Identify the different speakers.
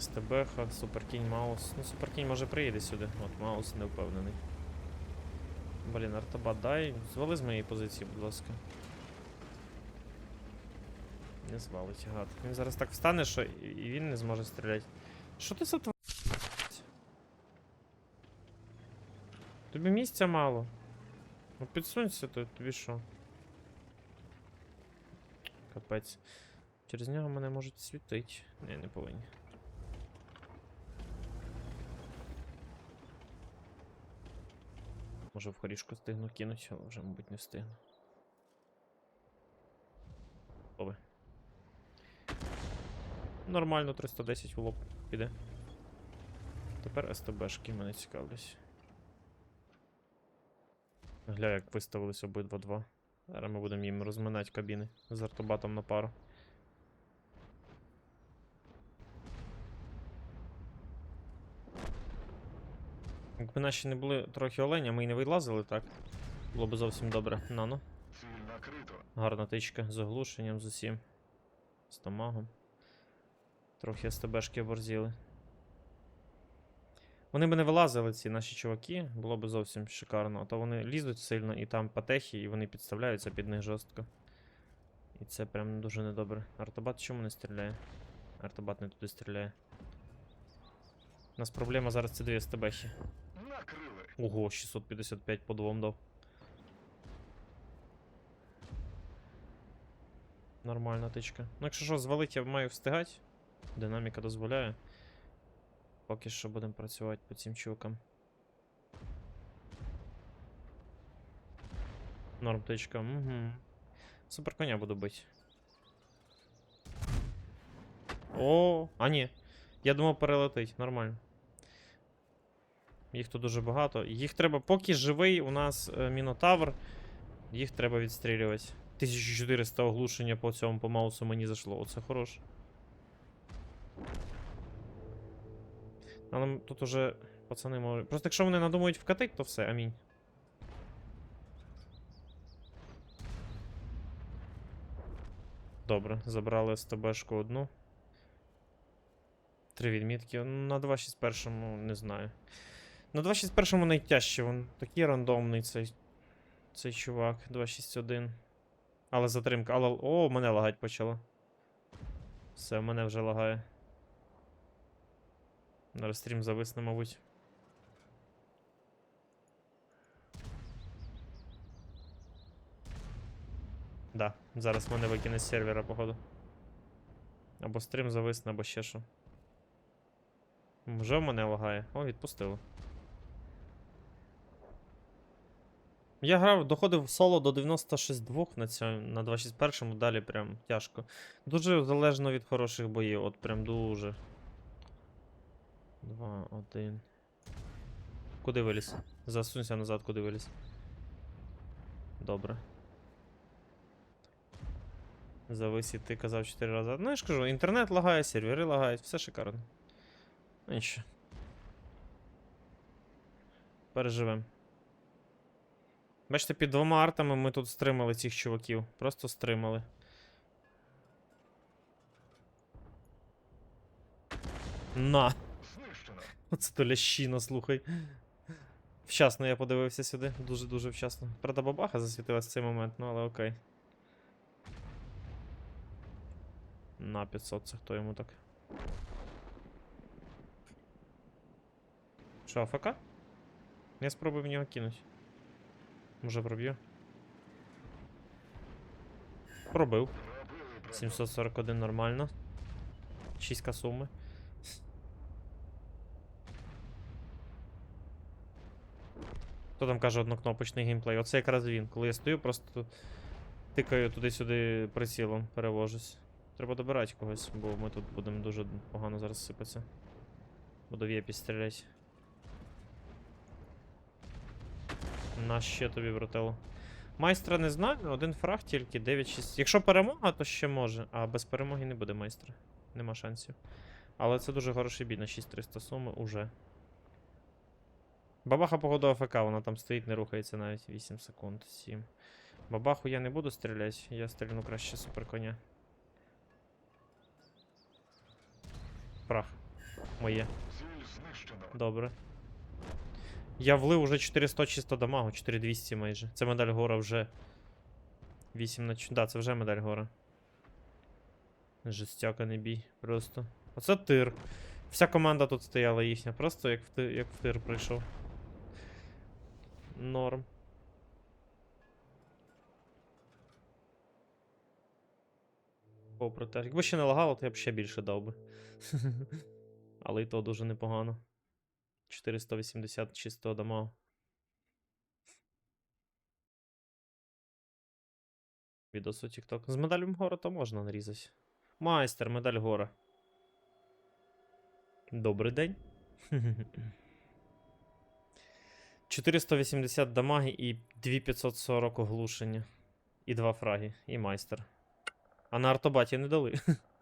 Speaker 1: СТБ, Суперкінь, Маус. Ну, Суперкінь може приїде сюди. От Маус не впевнений. Блін, артобат дай. Звали з моєї позиції, будь ласка. Не звалить, гад. Він зараз так встане, що і він не зможе стріляти. Що ти за тв... Тобі місця мало. Ну підсунься, то тобі що? Капець. Через нього мене можуть світити. Ні, не повинні. Може в хорішку встигну кинуть, але вже, мабуть, не встигну. Оби. Нормально 310 в лоб піде. Тепер СТБшки мене цікавлять. Гля, як виставились обидва два. Зараз ми будемо їм розминати кабіни з артобатом на пару. Якби наші не були трохи оленя, ми й не вилазили, так? Було б зовсім добре. Нано. Гарна тичка з оглушенням, з усім. З тамагом. Трохи СТБшки оборзіли. Вони б не вилазили, ці наші чуваки, було б зовсім шикарно. А то вони лізуть сильно і там патехи, і вони підставляються під них жорстко. І це прям дуже недобре. Артобат чому не стріляє? Артобат не туди стріляє. У нас проблема зараз це дві СТБхи. Ого, 655 по двом дав. Нормальна тичка. Ну, якщо що, звалить, я маю встигати. Динаміка дозволяє. Поки що будемо працювати по цим чувакам. Норм тичка. Угу. Супер коня буду бити. О, а ні. Я думав перелетить, нормально. Їх тут дуже багато. Їх треба, поки живий у нас е, Мінотавр, їх треба відстрілювати. 1400 оглушення по цьому по маусу мені зайшло. Оце хорош. Але м- тут уже пацани можуть. Просто якщо вони надумають вкатить, то все, амінь. Добре, забрали СТБшку одну. Три відмітки. Ну, На 261 не знаю. На 261 найтяжче, він такий рандомний цей, цей чувак. 261. Але затримка. Але. О, мене лагать почало. Все, мене вже лагає. Зараз стрім зависне, мабуть. Да, зараз мене викине з сервера, походу. Або стрім зависне, або ще що. Вже в мене лагає. О, відпустило. Я грав, доходив соло до 96-2 на цьому, на 261 далі прям тяжко. Дуже залежно від хороших боїв, от прям дуже. 2, 1. Куди виліз? Засунься назад, куди виліз. Добре. Зависі, ти казав 4 рази. Ну я ж кажу, інтернет лагає, сервери лагають, все шикарно. Нічого. Переживем. Бачите, під двома артами ми тут стримали цих чуваків. Просто стримали. На! Оце то лящина, слухай. Вчасно я подивився сюди. Дуже-дуже вчасно. Правда, бабаха засвітилась в цей момент, ну але окей. На 500, це хто йому так. Що, АФК? Я спробую в нього кинуть. Може проб'ю? Пробив. 741 нормально. 6 суми. Хто там каже однокнопочний геймплей? Оце якраз він. Коли я стою, просто тикаю туди-сюди прицілом, перевожусь. Треба добирати когось, бо ми тут будемо дуже погано зараз сипатися. Буду в єпі стріляти. На ще тобі, брателло. Майстра не знаю, один фраг тільки 9-6. Якщо перемога, то ще може. А без перемоги не буде майстра. Нема шансів. Але це дуже хороший бій на 6300 суми уже. Бабаха погоду АФК, вона там стоїть, не рухається навіть 8 секунд, 7. Бабаху я не буду стріляти, я стрільну краще суперконя. Прах. Моє. Добре. Я влив уже 400 чисто дамагу, 4200 майже. Це медаль гора вже. 8 на Да, це вже медаль гора. Жестяка не бій. Просто. Оце тир. Вся команда тут стояла їхня. Просто як в тир, як в тир прийшов. Норм. Попри те. Якби ще не лагало, то я б ще більше дав би. Але і то дуже непогано. 480 чистого дамагу. Відос у TikTok. З медалем гора то можна нарізати. Майстер, медаль гора. Добрий день. 480 дамаги і 2540 оглушення. І два фраги. І майстер. А на артобаті не дали.